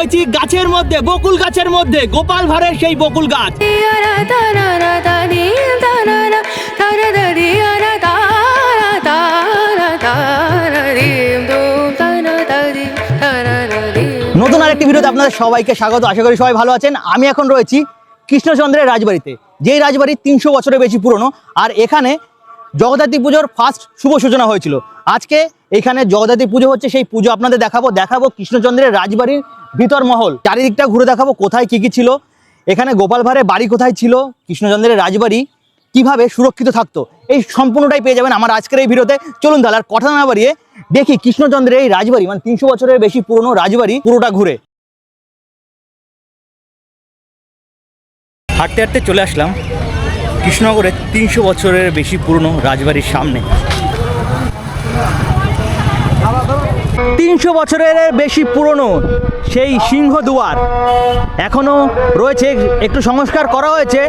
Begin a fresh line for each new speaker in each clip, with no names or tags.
রয়েছি গাছের মধ্যে বকুল গাছের মধ্যে গোপাল ভাঁড়ের সেই বকুল গাছ। নতুন আরেকটি ভিডিওতে আপনাদের সবাইকে স্বাগত। আশা করি সবাই ভালো আছেন। আমি এখন রয়েছি কৃষ্ণচন্দ্রের রাজবাড়িতে যেই রাজবাড়ি তিনশো বছরের বেশি পুরনো। আর এখানে জগদ্ধাত্রী পুজোর ফার্স্ট শুভ সূচনা হয়েছিল। আজকে এখানে জগদ্ধাত্রী পুজো হচ্ছে, সেই পুজো আপনাদের দেখাবো। দেখাবো কৃষ্ণচন্দ্রের রাজবাড়ির ভিতর মহল। চারিদিকটা ঘুরে দেখাবো কোথায় কি কি ছিল। এখানে গোপাল ভাঁড়ের বাড়ি কোথায় ছিল, কৃষ্ণচন্দ্রের রাজবাড়ি, কীভাবে সুরক্ষিত থাকতো। এই সম্পূর্ণটাই পেয়ে যাবেন আমার আজকের এই ভিডিওতে। চলুন তাহলে আর কথা না বাড়িয়ে দেখি কৃষ্ণচন্দ্রের এই রাজবাড়ি মানে তিনশো বছরের বেশি পুরনো রাজবাড়ি, পুরোটা ঘুরে। হাঁটতে হাঁটতে চলে আসলাম কৃষ্ণনগরের তিনশো বছরের বেশি পুরনো রাজবাড়ির সামনে। তিনশো বছরের বেশি পুরনো সেই সিংহদুয়ার এখনও রয়েছে একটু সংস্কার করা হয়েছে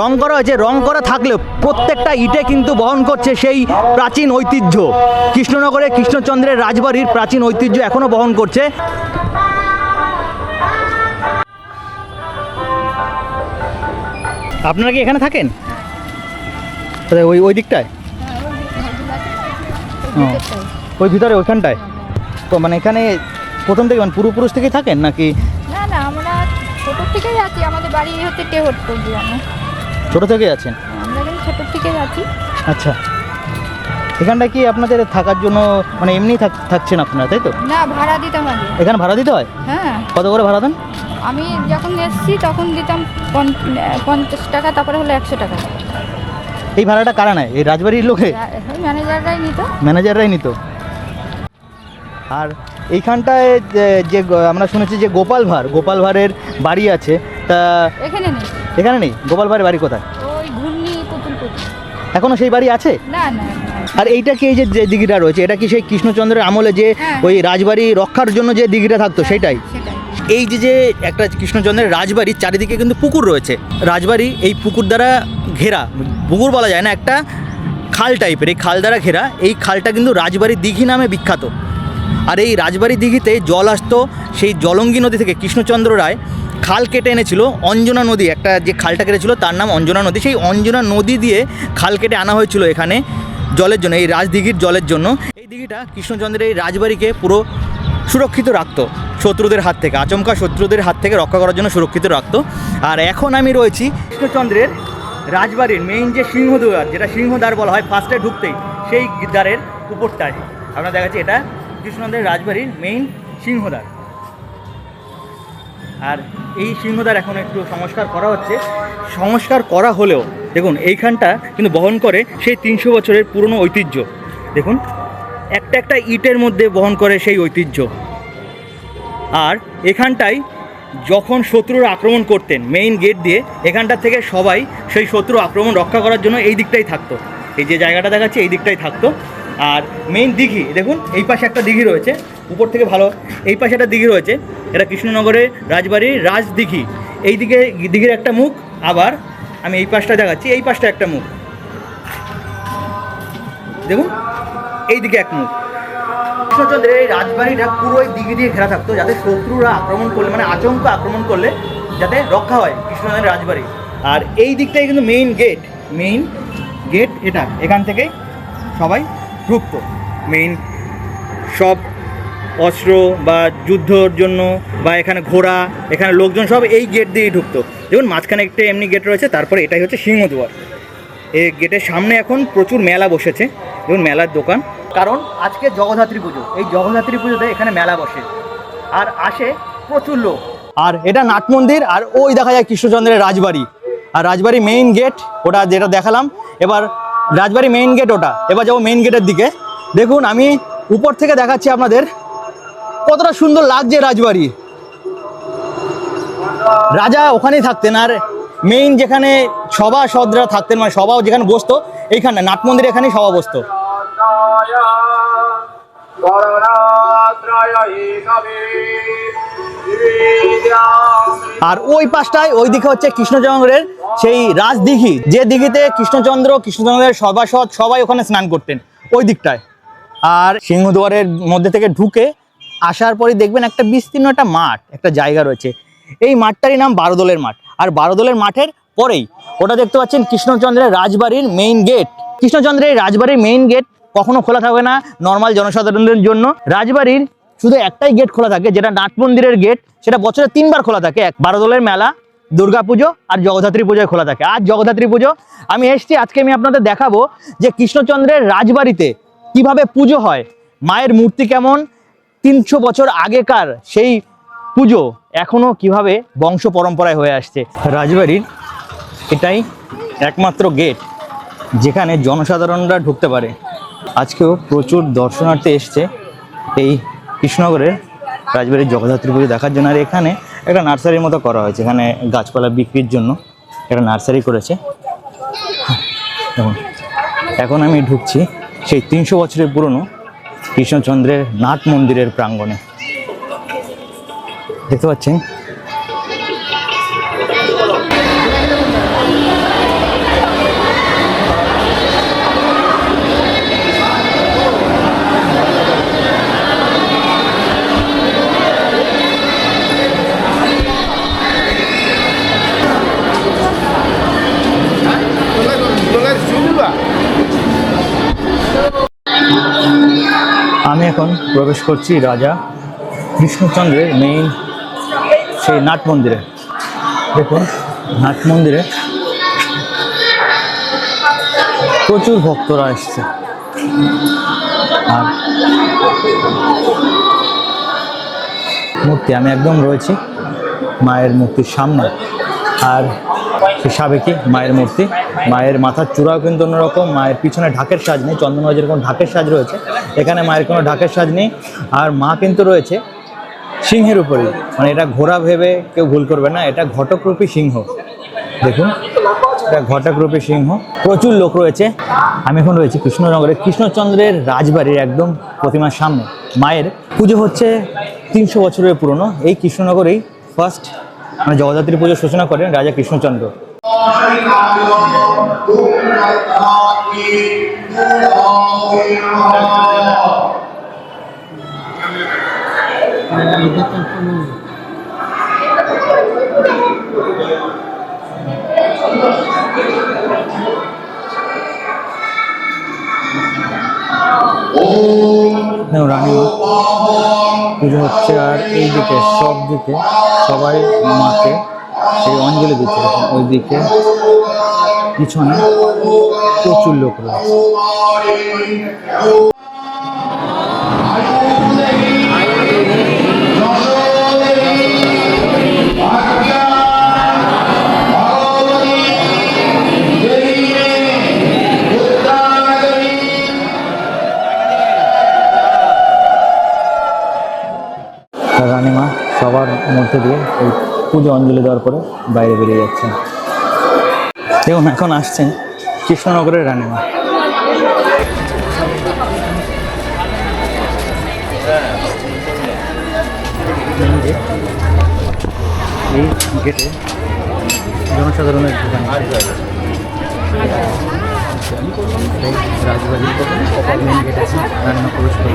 রং করা হয়েছে। রং করা থাকলেও প্রত্যেকটা ইটে কিন্তু বহন করছে সেই প্রাচীন ঐতিহ্য। কৃষ্ণনগরে কৃষ্ণচন্দ্রের রাজবাড়ির প্রাচীন ঐতিহ্য এখনও বহন করছে। আপনারা কি এখানে থাকেন? ওই ওই দিকটায়? ওই ভিতরে ওইখানটায়? মানে এখানে প্রথম থেকে মানে পূর্বপুরুষ থেকেই থাকেন নাকি?
না না আমরা ছোট থেকেই আছি। আমাদের বাড়ি হচ্ছে টেহট্টর গ্রামে।
ছোট থেকেই আছেন?
আমরা কিন্তু ছোট থেকেই আছি।
আচ্ছা। এখানটায় কি আপনাদের থাকার জন্য মানে এমনি থাক- থাকছেন আপনারা তাই তো?
না ভাড়া দিতাম আগে
এখানে ভাড়া দিতে হয়?
হ্যাঁ।
কত করে ভাড়া দেন?
আমি যখন এসেছি তখন দিতাম পঞ্চাশ টাকা তারপরে হলো একশো টাকা।
এই ভাড়াটা কারা নেয়? এই রাজবাড়ির লোকে?
ম্যানেজাররাই নিত।
ম্যানেজাররাই নিত। আর এইখানটায় যে- আমরা শুনেছি যে গোপাল ভাঁড় গোপাল ভাঁড়ের বাড়ি আছে। তা
এখানে নেই।
এখানে নেই? গোপাল ভাঁড়ের বাড়ি কোথায়? এখনও সেই বাড়ি আছে?
না না।
আর এইটা কি এই যে যে দিঘিটা রয়েছে? এটা কি সেই কৃষ্ণচন্দ্রের আমলে যে
হ্যাঁ।
ওই রাজবাড়ি রক্ষার জন্য যে দিঘিটা থাকতো সেটাই?
সেটাই।
এই যে যে একটা কৃষ্ণচন্দ্রের রাজবাড়ির চারিদিকে কিন্তু পুকুর রয়েছে। রাজবাড়ি এই পুকুর দ্বারা ঘেরা। পুকুর বলা যায় না একটা খাল টাইপের এই খাল দ্বারা ঘেরা। এই খালটা কিন্তু রাজবাড়ির দিঘি নামে বিখ্যাত। আর এই রাজবাড়ি দিঘিতে জল আসতো, সেই জলঙ্গি নদী থেকে কৃষ্ণচন্দ্র রায় খাল কেটে এনেছিল, অঞ্জনা নদী, একটা যে খালটা কেটেছিল তার নাম অঞ্জনা নদী, সেই অঞ্জনা নদী দিয়ে খাল কেটে আনা হয়েছিল এখানে জলের জন্য, এই রাজদিঘির জলের জন্য। এই দিঘিটা কৃষ্ণচন্দ্রের এই রাজবাড়িকে পুরো সুরক্ষিত রাখতো শত্রুদের হাত থেকে, আচমকা শত্রুদের হাত থেকে রক্ষা করার জন্য সুরক্ষিত রাখতো। আর এখন আমি রয়েছি কৃষ্ণচন্দ্রের রাজবাড়ির মেইন যে সিংহদ্বার, যেটা সিংহদ্বার বলা হয় ফার্স্টে ঢুকতেই, সেই দ্বারের উপরটায়। আপনারা দেখাচ্ছি এটা কৃষ্ণচন্দ্রের রাজবাড়ির মেইন সিংহদ্বার। আর এই সিংহদ্বার এখন একটু সংস্কার করা হচ্ছে। সংস্কার করা হলেও, দেখুন, এইখানটা কিন্তু বহন করে সেই তিনশো বছরের পুরনো ঐতিহ্য। দেখুন, একটা একটা ইটের মধ্যে বহন করে সেই ঐতিহ্য। আর এখানটায় যখন শত্রুর আক্রমণ করতেন মেইন গেট দিয়ে, এখানটা থেকে সবাই সেই শত্রু আক্রমণ রক্ষা করার জন্য এই দিকটাই থাকতো। এই যে জায়গাটা দেখাচ্ছে, এই দিকটাই থাকতো। আর মেইন দিঘি, দেখুন, এই পাশে একটা দিঘি রয়েছে, উপর থেকে ভালো, এই পাশে একটা দিঘি রয়েছে, এটা কৃষ্ণনগরের রাজবাড়ির রাজদিঘি এই দিকে দিঘির একটা মুখ, আবার আমি এই পাশটা দেখাচ্ছি, এই পাশটা একটা মুখ। দেখুন এই দিকে এক মুখ। কৃষ্ণচন্দ্রের এই রাজবাড়িটা পুরো এই দিঘি দিয়ে ঘেরা থাকতো, যাতে শত্রুরা আক্রমণ করলে মানে আচমকা আক্রমণ করলে, যাতে রক্ষা হয় কৃষ্ণচন্দ্রের রাজবাড়ি। আর এই দিকটাই কিন্তু মেইন গেট মেইন গেট এটা, এখান থেকেই সবাই ঢুকতো মেইন সব অস্ত্র বা যুদ্ধর জন্য বা এখানে ঘোড়া, এখানে লোকজন সব এই গেট দিয়েই ঢুকতো। দেখুন, মাঝখানে একটা এমনি গেট রয়েছে, তারপরে এটাই হচ্ছে সিংহদুয়ার। এই গেটের সামনে এখন প্রচুর মেলা বসেছে। দেখুন, মেলার দোকান। কারণ আজকে জগদ্ধাত্রী পুজো। এই জগদ্ধাত্রী পুজোতে এখানে মেলা বসে। আর আসে প্রচুর লোক। আর এটা নাট মন্দির, আর ওই দেখা যায় কৃষ্ণচন্দ্রের রাজবাড়ি। আর রাজবাড়ি মেইন গেট ওটা যেটা দেখালাম, এবার রাজবাড়ি মেইন গেট ওটা। এবার যাব মেইন গেটের দিকে। দেখুন, আমি উপর থেকে দেখাচ্ছি আপনাদের কতটা সুন্দর লাগছে রাজবাড়ি। রাজা ওখানেই থাকতেন, আর মেইন যেখানে সভা সদরা থাকতেন মানে সভা যেখানে বসতো, এইখানে, নাট মন্দির এখানেই সভা বসতো। আর ওই পাশটায়, ওই দিকে হচ্ছে কৃষ্ণচন্দ্রের সেই রাজদিঘি। যে দিঘিতে কৃষ্ণচন্দ্র, কৃষ্ণচন্দ্রের সভাসদ সবাই ওখানে স্নান করতেন, ওই দিকটায়। আর সিংহদুয়ারের মধ্যে থেকে ঢুকে আসার পরে দেখবেন একটা বিস্তীর্ণ একটা মাঠ, একটা জায়গা রয়েছে। এই মাঠটারই নাম বারোদলের মাঠ। আর বারোদলের মাঠের পরেই ওটা দেখতে পাচ্ছেন কৃষ্ণচন্দ্রের রাজবাড়ির মেইন গেট কৃষ্ণচন্দ্রের রাজবাড়ির মেইন গেট কখনো খোলা থাকবে না নর্মাল জনসাধারণের জন্য। রাজবাড়ির শুধু একটাই গেট খোলা থাকে, যেটা নাট মন্দিরের গেট সেটা বছরে তিনবার খোলা থাকে। এক বারোদলের মেলা দুর্গাপুজো আর জগদ্ধাত্রী পুজোয় খোলা থাকে। আজ জগদ্ধাত্রী পুজো, আমি এসেছি, আজকে আমি আপনাদের দেখাবো যে কৃষ্ণচন্দ্রের রাজবাড়িতে কীভাবে পুজো হয়, মায়ের মূর্তি কেমন, তিনশো বছর আগেকার সেই পুজো এখনও কীভাবে বংশ পরম্পরায় হয়ে আসছে। রাজবাড়ির এটাই একমাত্র গেট যেখানে জনসাধারণরা ঢুকতে পারে। আজকেও প্রচুর দর্শনার্থী এসছে এই কৃষ্ণনগরের রাজবাড়ির জগদ্ধাত্রী পুজো দেখার জন্য। আর এখানে একটা নার্সারির মতো করা হয়েছে, এখানে গাছপালা বিক্রির জন্য একটা নার্সারি করেছে। এখন আমি ঢুকছি সেই তিনশো বছরের পুরনো কৃষ্ণচন্দ্রের নাট মন্দিরের প্রাঙ্গণে। দেখতে পাচ্ছেন? এখন প্রবেশ করছি রাজা কৃষ্ণচন্দ্রের মেইন সেই নাট মন্দিরে। দেখুন, নাট মন্দিরে প্রচুর ভক্তরা এসছে। আর মূর্তি, আমি একদম রয়েছি মায়ের মূর্তির সামনে। আর সাবেকি মায়ের মূর্তি। মায়ের মাথার চূড়াও কিন্তু অন্যরকম, মায়ের পিছনে ঢাকের সাজ নেই চন্দনবাজ যেরকম ঢাকের সাজ রয়েছে। এখানে মায়ের কোনো ঢাকের সাজ নেই, আর মা কিন্তু রয়েছে সিংহের উপরেই। মানে এটা ঘোড়া ভেবে কেউ ভুল করবে না, এটা ঘটকরূপী সিংহ। দেখুন, এটা ঘটকরূপী সিংহ। প্রচুর লোক রয়েছে। আমি এখন রয়েছি কৃষ্ণনগরে। কৃষ্ণচন্দ্রের রাজবাড়ির একদম প্রতিমার সামনে। মায়ের পুজো হচ্ছে তিনশো বছরের পুরনো। এই কৃষ্ণনগরেই ফার্স্ট মানে জগদ্ধাত্রী পুজোর সূচনা করেন রাজা কৃষ্ণচন্দ্র। রানীমা পুজো হচ্ছে আর এই দিকে সব দিকে সবাই মাকে সেই অঞ্জলি দিচ্ছে ওই দিকে পিছনে প্রচুর লোক রয়েছে। রানীমা সবার মধ্যে দিয়ে এই পুজো অঞ্জলি দেওয়ার পরে বাইরে বেরিয়ে যাচ্ছেন দেখুন, এখন আসছেন কৃষ্ণনগরের রানীমা। এই গেটে জনসাধারণের দোকান গেট আছে রান্না প্রবেশ করি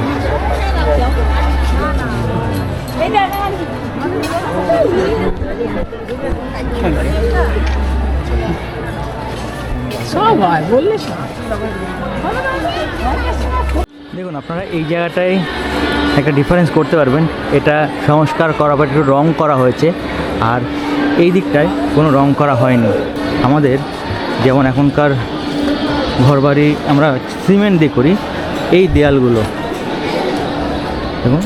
দেখুন, আপনারা এই জায়গাটায় একটা ডিফারেন্স করতে পারবেন। এটা সংস্কার করা বা একটু রং করা হয়েছে, আর এই দিকটায় কোনো রং করা হয়নি। আমাদের যেমন এখনকার ঘরবাড়ি আমরা সিমেন্ট দিয়ে করি, এই দেয়ালগুলো। দেখুন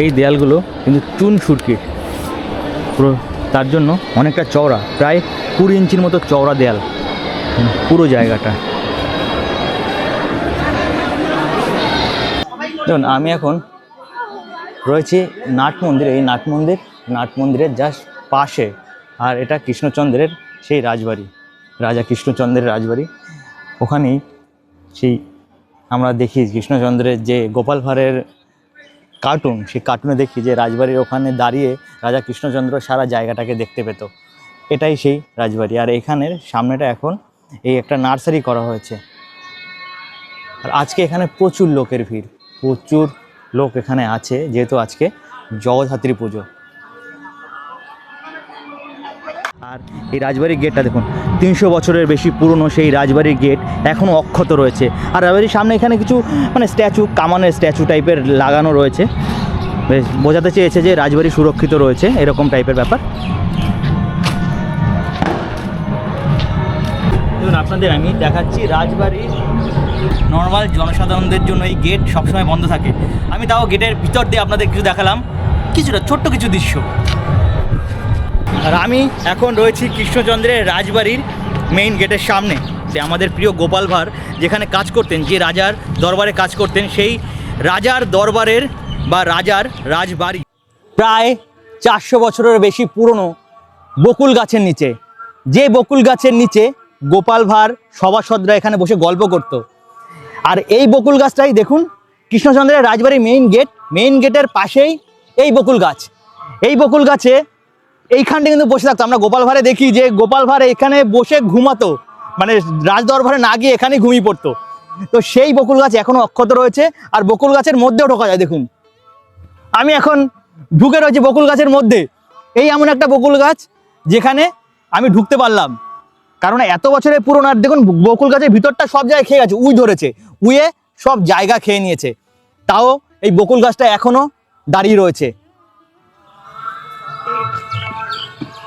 এই দেয়ালগুলো কিন্তু চুন সুরকিট পুরো তার জন্য অনেকটা চওড়া, প্রায় কুড়ি ইঞ্চির মতো চওড়া দেয়াল। পুরো জায়গাটা। দেখুন, আমি এখন রয়েছি নাট মন্দির। এই নাট মন্দির, নাট মন্দিরের জাস্ট পাশে। আর এটা কৃষ্ণচন্দ্রের সেই রাজবাড়ি, রাজা কৃষ্ণচন্দ্রের রাজবাড়ি। ওখানেই সেই আমরা দেখি কৃষ্ণচন্দ্রের যে গোপাল ভাঁড়ের কার্টুন সেই কার্টুনে দেখি যে রাজবাড়ির ওখানে দাঁড়িয়ে রাজা কৃষ্ণচন্দ্র সারা জায়গাটাকে দেখতে পেত। এটাই সেই রাজবাড়ি। আর এখানের সামনেটা এখন এই একটা নার্সারি করা হয়েছে। আর আজকে এখানে প্রচুর লোকের ভিড়। প্রচুর লোক এখানে আছে, যেহেতু আজকে জগদ্ধাত্রী পুজো। আর এই রাজবাড়ির গেটটা দেখুন। তিনশো বছরের বেশি পুরনো সেই রাজবাড়ির গেট এখনও অক্ষত রয়েছে। আর রাজবাড়ির সামনে এখানে কিছু মানে স্ট্যাচু, কামানের স্ট্যাচু টাইপের লাগানো রয়েছে। বেশ, বোঝাতে চেয়েছে যে রাজবাড়ি সুরক্ষিত রয়েছে, এরকম টাইপের ব্যাপার। আপনাদের, আমি দেখাচ্ছি রাজবাড়ির নর্মাল জনসাধারণদের জন্য এই গেট সবসময় বন্ধ থাকে। আমি তাও গেটের ভিতর দিয়ে আপনাদের কিছু দেখালাম। কিছুটা, ছোট্ট কিছু দৃশ্য। আর আমি এখন রয়েছি কৃষ্ণচন্দ্রের রাজবাড়ির মেইন গেটের সামনে। যে আমাদের প্রিয় গোপাল ভাঁড়, যেখানে কাজ করতেন, যে রাজার দরবারে কাজ করতেন, সেই রাজার দরবারের বা রাজার রাজবাড়ি। প্রায় চারশো বছরের বেশি পুরনো বকুল গাছের নিচে। যে বকুল গাছের নিচে গোপাল ভাঁড় সভাসদরা এখানে বসে গল্প করতো। আর এই বকুল গাছটাই দেখুন, কৃষ্ণচন্দ্রের রাজবাড়ির মেইন গেট মেইন গেটের পাশেই এই বকুল গাছ। এই বকুল গাছে এইখানটা কিন্তু বসে থাকতো। আমরা গোপাল ভাঁড়ে দেখি যে গোপাল ভাঁড় এখানে বসে ঘুমাতো। মানে রাজদরবারে না গিয়ে এখানেই ঘুমিয়ে পড়তো। তো সেই বকুল গাছ এখনও অক্ষত রয়েছে আর বকুল গাছের মধ্যেও ঢোকা যায়, দেখুন। আমি এখন ঢুকে রয়েছি বকুল গাছের মধ্যে। এই এমন একটা বকুল গাছ যেখানে আমি ঢুকতে পারলাম। কারণ এত বছরের পুরনো, আর দেখুন বকুল গাছের ভিতরটা সব জায়গায় খেয়ে গেছে, উই ধরেছে। উয়ে সব জায়গা খেয়ে নিয়েছে। তাও এই বকুল গাছটা এখনও দাঁড়িয়ে রয়েছে।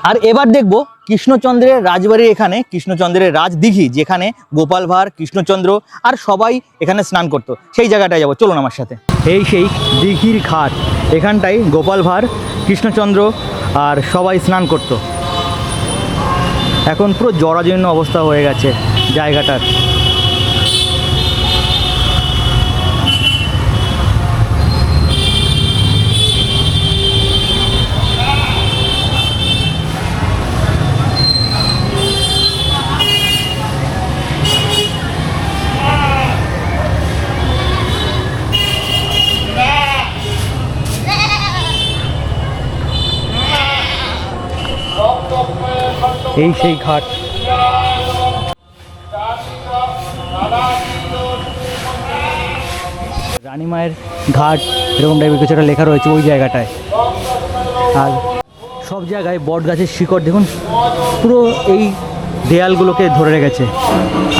আর এবার দেখব কৃষ্ণচন্দ্রের রাজবাড়ির এখানে কৃষ্ণচন্দ্রের রাজদিঘি, যেখানে গোপাল ভাঁড়, কৃষ্ণচন্দ্র আর সবাই এখানে স্নান করতো। সেই জায়গাটায় যাব। চলুন আমার সাথে। এই সেই দিঘির ঘাট। এখানটাই গোপাল ভাঁড়, কৃষ্ণচন্দ্র আর সবাই স্নান করতো। এখন পুরো জরাজীর্ণ অবস্থা হয়ে গেছে জায়গাটার। এই সেই ঘাট। রানীমায়ের ঘাট, এরকম টাইপের কিছু একটা লেখা রয়েছে ওই জায়গাটায়। আর সব জায়গায় বট গাছের শিকড়, দেখুন, পুরো এই দেয়ালগুলোকে ধরে রেখেছে।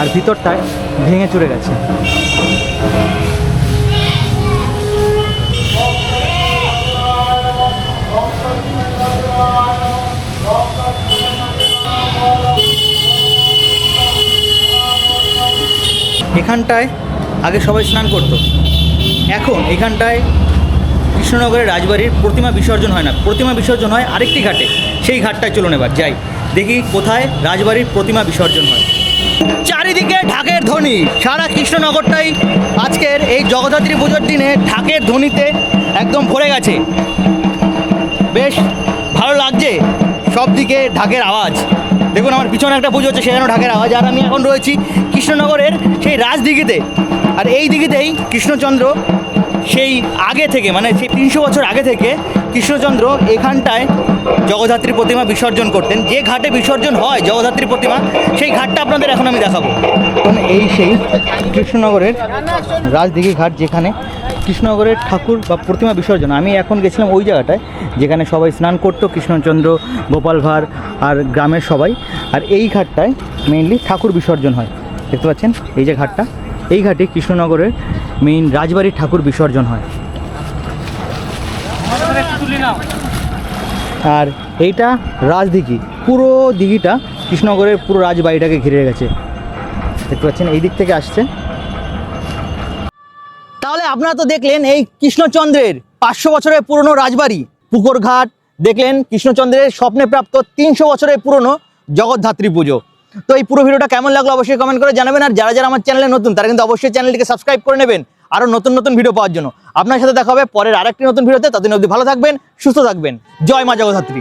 আর ভিতরটায় ভেঙে চড়ে গেছে। এখানটায় আগে সবাই স্নান করতো। এখন এখানটায় কৃষ্ণনগরের রাজবাড়ির প্রতিমা বিসর্জন হয় না। প্রতিমা বিসর্জন হয় আরেকটি ঘাটে। সেই ঘাটটায় চলুন এবার, যাই। দেখি কোথায় রাজবাড়ির প্রতিমা বিসর্জন হয়। চারিদিকে ঢাকের ধ্বনি। সারা কৃষ্ণনগরটাই আজকের এই জগদ্ধাত্রী পুজোর দিনে ঢাকের ধ্বনিতে একদম ভরে গেছে। বেশ ভালো লাগছে সব দিকে ঢাকের আওয়াজ। দেখুন আমার পিছনে একটা পুজো হচ্ছে, সেখানেও ঢাকের আওয়াজ। আর আমি এখন রয়েছি কৃষ্ণনগরের সেই রাজদিঘিতে। আর এই দিঘিতেই কৃষ্ণচন্দ্র সেই আগে থেকে মানে সেই তিনশো বছর আগে থেকে কৃষ্ণচন্দ্র এখানটায় জগদ্ধাত্রী প্রতিমা বিসর্জন করতেন। যে ঘাটে বিসর্জন হয় জগদ্ধাত্রী প্রতিমা, সেই ঘাটটা আপনাদের এখন আমি দেখাবো। এই সেই কৃষ্ণনগরের রাজদিঘি ঘাট যেখানে কৃষ্ণনগরের ঠাকুর বা প্রতিমা বিসর্জন। আমি এখন গেছিলাম ওই জায়গাটায়, যেখানে সবাই স্নান করতো, কৃষ্ণচন্দ্র, গোপাল ভাঁড় আর গ্রামের সবাই। আর এই ঘাটটায় মেইনলি ঠাকুর বিসর্জন হয়। দেখতে পাচ্ছেন? এই যে ঘাটটা, এই ঘাটে কৃষ্ণনগরের মেইন রাজবাড়ির ঠাকুর বিসর্জন হয়। আর এইটা রাজদিঘি। পুরো দিঘিটা কৃষ্ণনগরের পুরো রাজবাড়িটাকে ঘিরে গেছে দেখতে পাচ্ছেন? এই দিক থেকে আসছে। আপনারা তো দেখলেন এই কৃষ্ণচন্দ্রের পাঁচশো বছরের পুরনো রাজবাড়ি। পুকুরঘাট, দেখলেন কৃষ্ণচন্দ্রের স্বপ্নে প্রাপ্ত তিনশো বছরের পুরনো জগদ্ধাত্রী পুজো। তো এই পুরো ভিডিওটা কেমন লাগল অবশ্যই কমেন্ট করে জানাবেন, আর যারা যারা আমার চ্যানেলে নতুন, তারা কিন্তু অবশ্যই চ্যানেলটিকে সাবস্ক্রাইব করে নেবেন আরও নতুন নতুন ভিডিও পাওয়ার জন্য। আপনার সাথে দেখা হবে পরের আরেকটি নতুন ভিডিওতে ততদিন অবধি ভালো থাকবেন, সুস্থ থাকবেন। জয় মা জগদ্ধাত্রী।